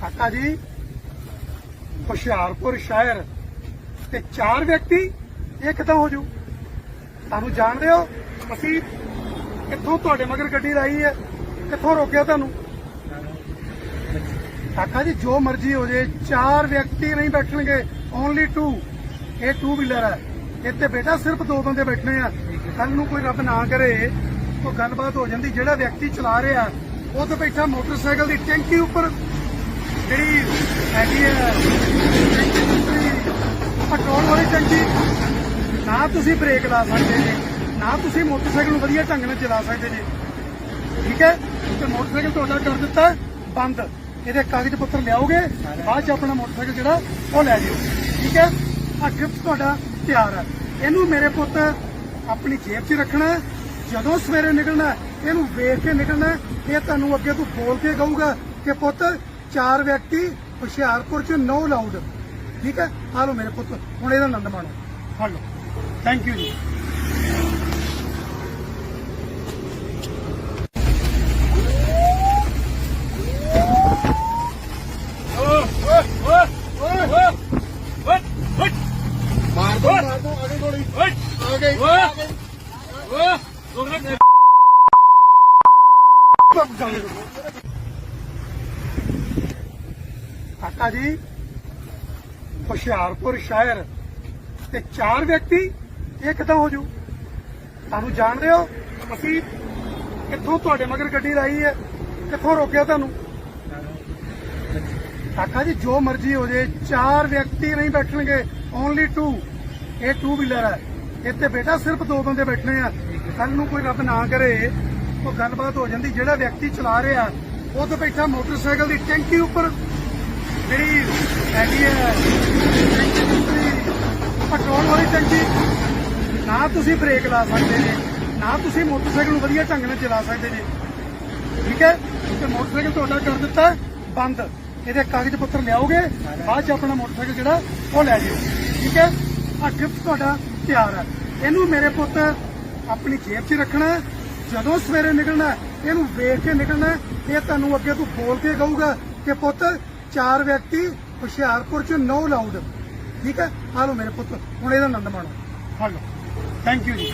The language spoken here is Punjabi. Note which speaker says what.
Speaker 1: ਕਾਕਾ ਜੀ ਹੁਸ਼ਿਆਰਪੁਰ ਸ਼ਹਿਰ ਤੇ ਚਾਰ ਵਿਅਕਤੀ ਇਹ ਕਿੱਦਾਂ ਹੋ ਜੂ ਤੁਹਾਨੂੰ ਜਾਣਦੇ ਹੋ, ਅਸੀਂ ਕਿੱਥੋਂ ਤੁਹਾਡੇ ਮਗਰ ਗੱਡੀ ਲਾਈ ਹੈ, ਕਿੱਥੋਂ ਰੋਕਿਆ ਤੁਹਾਨੂੰ? ਕਾਕਾ ਜੀ ਜੋ ਮਰਜ਼ੀ ਹੋ ਜੇ, ਚਾਰ ਵਿਅਕਤੀ ਨਹੀਂ ਬੈਠਣਗੇ ਓਨਲੀ ਟੂ ਇਹ ਟੂ ਵੀਲਰ ਹੈ। ਇੱਥੇ ਬੇਟਾ ਸਿਰਫ ਦੋ ਬੰਦੇ ਬੈਠੇ ਆ। ਕੱਲ ਨੂੰ ਕੋਈ ਰੱਬ ਨਾ ਕਰੇ, ਕੋਈ ਗੱਲਬਾਤ ਹੋ ਜਾਂਦੀ, ਜਿਹੜਾ ਵਿਅਕਤੀ ਚਲਾ ਰਿਹਾ, ਉਹ ਤੇ ਬੈਠਾ ਮੋਟਰਸਾਈਕਲ ਦੀ ਟੈਂਕੀ ਉੱਪਰ। ਜਿਹੜੀ ਹੈਗੀ ਹੈ ਪੈਟਰੋਲ ਵਾਲੀ ਟੈਂਕੀ, ਨਾ ਤੁਸੀਂ ਬ੍ਰੇਕ ਲਾ ਸਕਦੇ ਜੀ, ਨਾ ਤੁਸੀਂ ਮੋਟਰਸਾਈਕਲ ਨੂੰ ਵਧੀਆ ਢੰਗ ਨਾਲ ਚਲਾ ਸਕਦੇ ਜੀ। ਠੀਕ ਹੈ? ਤੇ ਮੋਟਰਸਾਈਕਲ ਤੁਹਾਡਾ ਕਰ ਦਿੱਤਾ, ਬੰਦ। ਇਹਦੇ ਕਾਗਜ਼ ਪੱਤਰ ਲਿਆਓਗੇ, ਬਾਅਦ ਚ ਆਪਣਾ ਮੋਟਰਸਾਈਕਲ ਜਿਹੜਾ, ਉਹ ਲੈ ਜਿਓ। ਠੀਕ ਹੈ? ਆ ਗਿਫਟ ਤੁਹਾਡਾ ਤਿਆਰ ਹੈ। ਇਹਨੂੰ ਮੇਰੇ ਪੁੱਤ ਆਪਣੀ ਜੇਬ 'ਚ ਰੱਖਣਾ ਜਦੋਂ ਸਵੇਰੇ ਨਿਕਲਣਾ ਇਹਨੂੰ ਵੇਖ ਕੇ ਨਿਕਲਣਾ ਇਹ ਤੁਹਾਨੂੰ ਅੱਗੇ ਤੋਂ ਬੋਲ ਕੇ ਕਹੂਗਾ ਕਿ ਪੁੱਤ, ਚਾਰ ਵਿਅਕਤੀ ਹੁਸ਼ਿਆਰਪੁਰ 'ਚ ਨੋ ਲਾਊਡ ਠੀਕ ਹੈ? ਆ ਲਓ ਮੇਰੇ ਪੁੱਤ, ਹੁਣ ਇਹਦਾ ਆਨੰਦ ਮਾਣੋ। ਫੜ ਲਓ। ਥੈਂਕ ਯੂ ਜੀ। ਕਾਕਾ ਜੀ, ਹੁਸ਼ਿਆਰਪੁਰ ਸ਼ਹਿਰ ਤੇ ਚਾਰ ਵਿਅਕਤੀ ਇਹ ਕਿੱਦਾਂ ਹੋ ਜੂ? ਤੁਹਾਨੂੰ ਜਾਣਦੇ ਹੋ, ਅਸੀਂ ਕਿੱਥੋਂ ਤੁਹਾਡੇ ਮਗਰ ਗੱਡੀ ਲਾਈ ਹੈ, ਕਿੱਥੋਂ ਰੋਕਿਆ ਤੁਹਾਨੂੰ? ਕਾਕਾ ਜੀ, ਜੋ ਮਰਜ਼ੀ ਹੋ ਜੇ, ਚਾਰ ਵਿਅਕਤੀ ਨਹੀਂ ਬੈਠਣਗੇ ਓਨਲੀ ਟੂ ਇਹ ਟੂ ਵੀਲਰ ਹੈ। ਇੱਥੇ ਬੇਟਾ ਸਿਰਫ ਦੋ ਬੰਦੇ ਬੈਠੇ ਆ। ਕੱਲ ਨੂੰ ਕੋਈ ਰੱਬ ਨਾ ਕਰੇ ਕੋਈ ਗੱਲਬਾਤ ਹੋ ਜਾਂਦੀ। ਜਿਹੜਾ ਵਿਅਕਤੀ ਚਲਾ ਰਿਹਾ, ਉਹ ਤੇ ਬੈਠਾ ਮੋਟਰਸਾਈਕਲ ਦੀ ਟੈਂਕੀ ਉੱਪਰ। ਜਿਹੜੀ ਹੈਗੀ ਹੈ ਪੈਟਰੋਲ ਵਾਲੀ ਟੈਂਕੀ। ਨਾ ਤੁਸੀਂ ਬ੍ਰੇਕ ਲਾ ਸਕਦੇ ਜੀ, ਨਾ ਤੁਸੀਂ ਮੋਟਰਸਾਈਕਲ ਨੂੰ ਵਧੀਆ ਢੰਗ ਨਾਲ ਚਲਾ ਸਕਦੇ ਜੀ। ਠੀਕ ਹੈ? ਤੇ ਮੋਟਰਸਾਈਕਲ ਤੁਹਾਡਾ ਕਰ ਦਿੱਤਾ, ਬੰਦ। ਇਹਦੇ ਕਾਗਜ਼ ਪੱਤਰ ਲਿਆਓਗੇ, ਬਾਅਦ ਚ ਆਪਣਾ ਮੋਟਰਸਾਈਕਲ ਜਿਹੜਾ, ਉਹ ਲੈ ਜਿਓ। ਠੀਕ ਹੈ? ਆ ਗਿਫਟ ਤੁਹਾਡਾ ਤਿਆਰ ਹੈ। ਇਹਨੂੰ ਮੇਰੇ ਪੁੱਤ ਆਪਣੀ ਜੇਬ 'ਚ ਰੱਖਣਾ ਜਦੋਂ ਸਵੇਰੇ ਨਿਕਲਣਾ ਇਹਨੂੰ ਵੇਖ ਕੇ ਨਿਕਲਣਾ ਇਹ ਤੁਹਾਨੂੰ ਅੱਗੇ ਤੋਂ ਬੋਲ ਕੇ ਕਹੂਗਾ ਕਿ ਪੁੱਤ, ਚਾਰ ਵਿਅਕਤੀ ਹੁਸ਼ਿਆਰਪੁਰ 'ਚ ਨੋ ਲਾਊਡ ਠੀਕ ਹੈ? ਆ ਲਓ ਮੇਰੇ ਪੁੱਤ, ਹੁਣ ਇਹਦਾ ਆਨੰਦ ਮਾਣੋ। ਫੜ ਥੈਂਕ ਯੂ ਜੀ।